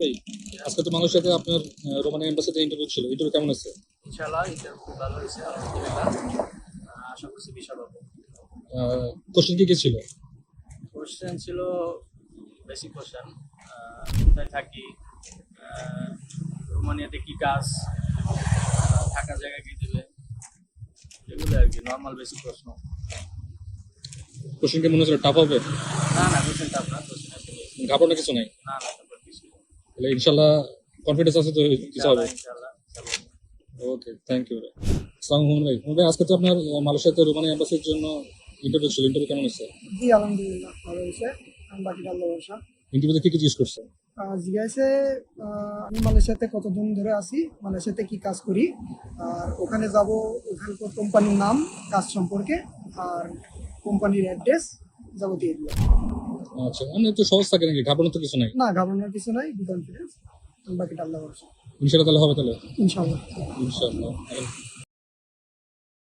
আজকে তো মানুষের সাথে আপনার আহ, রোমানিয়া এম্বাসিতে ইন্টারভিউ ছিল ইন্টারভিউ কেমন হচ্ছে ইনশাআল্লাহ ইন্টারভিউ খুব ভালো হয়েছে আলহামদুলিল্লাহ। আশা করছি বিশাল হবে। কোশ্চেন কি কি ছিল? কোশ্চেন ছিল বেসিক কোশ্চেন কোথায় থাকি রোমানিয়াতে কি কাজ থাকার জায়গা কি দেবে এগুলো আর কি নর্মাল বেসিক প্রশ্ন। কোশ্চেন কি মনে হচ্ছিল টাফ হবে? না না কোশ্চেন টাফ না কোশ্চেন আসলে ঘাবড়ানোর কিছু নাই? না না। তাহলে ইনশাল্লাহ কনফিডেন্স আছে তো কিছু হবে। ওকে থ্যাংক ইউ সালাম মোহন ভাই মোহন ভাই। আজকে তো আপনার মালয়েশিয়াতে রোমানিয়া এম্বাসির জন্য ইন্টারভিউ ছিল। ইন্টারভিউ কেমন হচ্ছে জি আলহামদুলিল্লাহ ভালো হয়েছে। আমি বাকিটা আল্লাহ ভরসা। ইন্টারভিউতে কি কি জিজ্ঞেস করছে জিজ্ঞাসে আহ, আমি মালয়েশিয়াতে কতদিন ধরে আছি মালয়েশিয়াতে কি কাজ করি আর ওখানে যাব ওখানকার কোম্পানির নাম কাজ সম্পর্কে আর কোম্পানির অ্যাড্রেস যাবতীয় এগুলো। আচ্ছা মানে তো সহজ থাকে নাকি? ঘাবড়ানোর তো কিছু নাই? না ঘাবড়ানোর কিছু নাই বি কনফিডেন্স বাকিটা আল্লাহ ভরসা। ইনশাল্লাহ তাহলে হবে তাহলে? ইনশাআল্লাহ। ইনশাল্লাহ